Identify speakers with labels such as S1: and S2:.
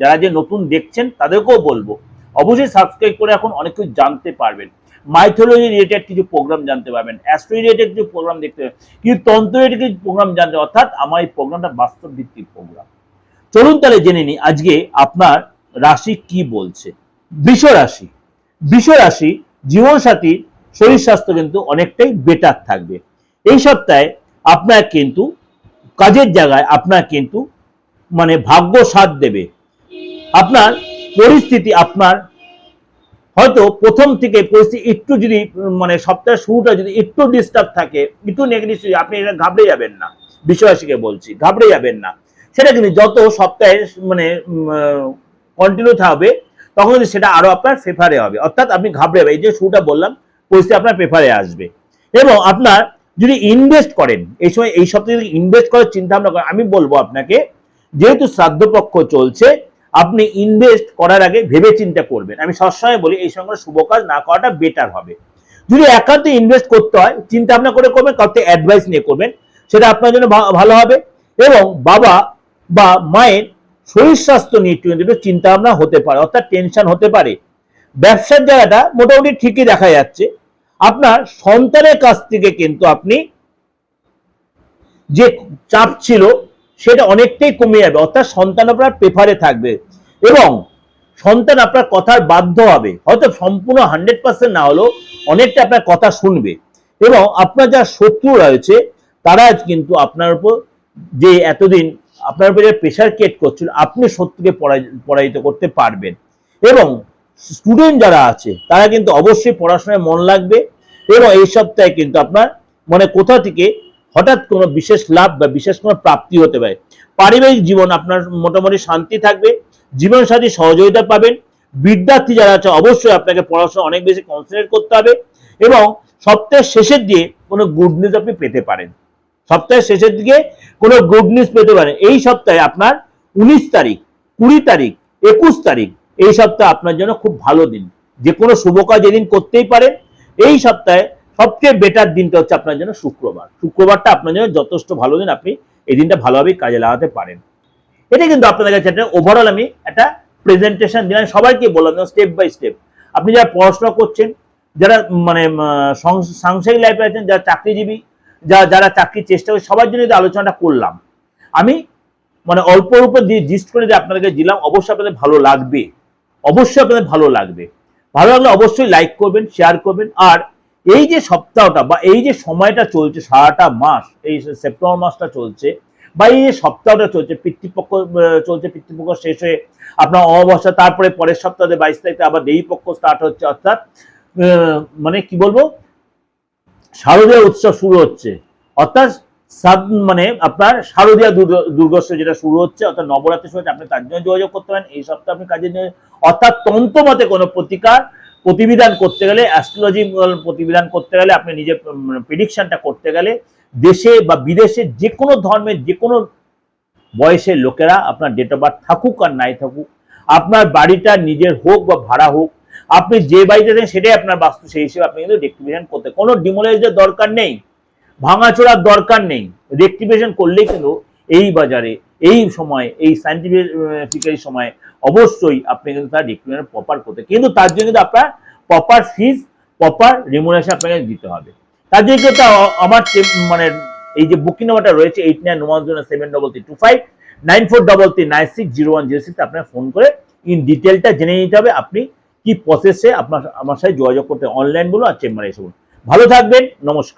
S1: যারা যে নতুন দেখছেন তাদেরকেও বলব। অবশ্যই সাবস্ক্রাইব করে এখন অনেক কিছু জানতে পারবেন। মাইথোলজি রিলেটেড কিছু প্রোগ্রাম জানতে পারবেন। অ্যাস্ট্রো রিলেটেড কিছু প্রোগ্রাম দেখতে পাবেন কিন্তু তন্ত্র রিলেটেড কিছু প্রোগ্রাম জানতে অর্থাৎ আমার এই প্রোগ্রামটা বাস্তব ভিত্তিক প্রোগ্রাম চলুন তাহলে জেনে নিই, আজকে আপনার রাশি কি বলছে? বৃষ রাশি। বৃষ রাশি জীবনসাথীর শরীর স্বাস্থ্য কিন্তু অনেকটাই বেটার থাকবে। এই সপ্তাহে আপনার কিন্তু কাজের জায়গায় আপনার কিন্তু মানে ভাগ্য সাথ দেবে। আপনার পরিস্থিতি আপনার, হয়তো প্রথম থেকে পরিস্থিতি একটু যদি মানে সপ্তাহের শুরুটা যদি একটু ডিস্টার্ব থাকে, একটু নেগেটিভ আপনি এটা ঘাবড়ে যাবেন না। বিষয়রাশিকে বলছি, ঘাবড়ে যাবেন না। সেটা কিন্তু যত সপ্তাহে মানে কন্টিনিউ থাকবে, তখন কিন্তু সেটা আরও আপনার ফেভারে হবে। অর্থাৎ আপনি ঘাবড়ে যাবেন। এই যে শুরুটা বললাম, পরিস্থিতি আপনার পেপারে আসবে। এবং আপনার যদি ইনভেস্ট করেন, এই সময়, এই সপ্তাহে যদি ইনভেস্ট করার চিন্তা ভাবনা করেন, আমি বলব আপনাকে, যেহেতু শ্রাদ্ধপক্ষ চলছে আপনি ইনভেস্ট করার আগে ভেবে চিন্তা করবেন। আমি সবসময় বলি, এই সঙ্গে শুভ কাজ না করাটা বেটার হবে। যদি একান্ত ইনভেস্ট করতে হয় চিন্তা ভাবনা করে করবেন, কাউকে অ্যাডভাইস নিয়ে করবেন, সেটা আপনার জন্য ভালো হবে এবং বাবা বা মায়ের শরীর স্বাস্থ্য নিয়ে একটু চিন্তা ভাবনা হতে পারে, অর্থাৎ টেনশন হতে পারে, ব্যবসার জায়গাটা মোটামুটি ঠিকই দেখা যাচ্ছে। আপনার সন্তানের কাছ থেকে কিন্তু আপনি যে চাপ ছিল সেটা অনেকটাই কমে যাবে, অর্থাৎ সন্তান আপনার পেপারে থাকবে। এবং সন্তান আপনার কথার বাধ্য হবে, হয়তো সম্পূর্ণ হান্ড্রেড পার্সেন্ট না হলেও অনেকটা আপনার কথা শুনবে। এবং আপনার যা শত্রু রয়েছে, তারা কিন্তু আপনার উপর যে এতদিন আপনার উপরে প্রেশার ক্রিয়েট করছিল, আপনি শত্রুকে পরাজ- পরাজিত করতে পারবেন। এবং স্টুডেন্ট যারা আছে, তারা কিন্তু অবশ্যই পড়াশোনায় মন লাগবে এবং এই সপ্তাহে কিন্তু আপনার মানে কোথা থেকে হঠাৎ কোনো বিশেষ লাভ বা বিশেষ কোনো প্রাপ্তি হতে পারে। পারিবারিক জীবন আপনার মোটামুটি শান্তি থাকবে, জীবনসাথী সহযোগিতা পাবেন। বিদ্যার্থী যারা আছে, অবশ্যই আপনাকে পড়াশোনা অনেক বেশি কনসেন্ট্রেট করতে হবে এবং সপ্তাহের শেষের দিয়ে কোনো গুড নিউজ আপনি পেতে পারেন। সপ্তাহের শেষের দিকে কোনো গুড নিউজ পেতে পারেন। এই সপ্তাহে আপনার উনিশ তারিখ, কুড়ি তারিখ, একুশ তারিখ, এই সপ্তাহে আপনার জন্য খুব ভালো দিন। যে কোনো শুভ কাজ এদিন করতেই পারেন। এই সপ্তাহে সবচেয়ে বেটার দিনটা হচ্ছে আপনার জন্য শুক্রবার। শুক্রবারটা আপনার জন্য যথেষ্ট ভালো দিন, আপনি এই দিনটা ভালোভাবেই কাজে লাগাতে পারেন। এটা কিন্তু আপনাদের কাছে একটা ওভারঅল আমি একটা প্রেজেন্টেশন দিলাম সবাইকে বললাম স্টেপ বাই স্টেপ আপনি যারা পড়াশোনা করছেন, যারা মানে সাংসারিক লাইফে আছেন, যারা চাকরিজীবী, যা, যারা চাকরির চেষ্টা করে, সবার জন্য আলোচনাটা করলাম, আমি মানে অল্প অল্প দিয়ে জিস্ট করে দিয়ে আপনাদেরকে দিলাম, অবশ্যই আপনাদের ভালো লাগবে। অবশ্যই আপনাদের ভালো লাগবে। ভালো লাগলে অবশ্যই লাইক করবেন শেয়ার করবেন, আর এই যে সপ্তাহটা বা এই যে সময়টা চলছে, সারাটা মাস, এই সেপ্টেম্বর মাসটা চলছে বা এই যে সপ্তাহটা চলছে, পিতৃপক্ষ চলছে, পিতৃপক্ষ শেষ হয়ে আপনার অমাবস্যা, তারপরে পরের সপ্তাহে বাইশ তারিখে আবার দেবী পক্ষ স্টার্ট হচ্ছে, অর্থাৎ মানে কি বলব? শারদীয় উৎসব শুরু হচ্ছে। অর্থাৎ মানে আপনার শারদীয় দুর্গ- দুর্গোৎসব যেটা শুরু হচ্ছে, অর্থাৎ নবরাত্রি শুরু হচ্ছে আপনি তার জন্য যোগাযোগ করতে পারেন, এই সপ্তাহে আপনি কাজের জন্য, অর্থাৎ তন্ত্র মতে কোনো প্রতিকার প্রতিবিধান করতে গেলে অ্যাস্ট্রোলজি প্রতিবিধান করতে গেলে, আপনি নিজের প্রিডিকশনটা করতে গেলে দেশে বা বিদেশে যে কোনো ধর্মের যে কোনো বয়সের লোকেরা আপনার ডেট অফ বার্থ থাকুক আর নাই থাকুক, আপনার বাড়িটা নিজের হোক বা ভাড়া হোক, আপনি যে বাড়িতে আছেন সেটাই আপনার বাস্তু, সেই হিসেবে আপনি কিন্তু রেক্টিভেশন করতে, কোনো ডিমোলাইজের দরকার নেই, ভাঙাচোরার দরকার নেই রেক্টিভেশন করলেই কিন্তু এই বাজারে, এই সময়, এই সাইন্টিফিক সময় অবশ্যই আপনি কিন্তু তার রেক্টিভেশন প্রপার করতে কিন্তু তার জন্য কিন্তু আপনার প্রপার ফিজ প্রপার রিমুনেশন আপনাকে দিতে হবে। তার জন্য কিন্তু আমার মানে এই যে বুকিং নাম্বারটা রয়েছে eight nine one zero seven double three two five nine four double three nine six zero one zero six আপনার ফোন করে ইন ডিটেলটা জেনে নিতে হবে আপনি কি প্রসেসে আপনার, আমার সাথে যোগাযোগ করতে অনলাইন বলুন আর চেম্বারে এসে বলুন। ভালো থাকবেন, নমস্কার।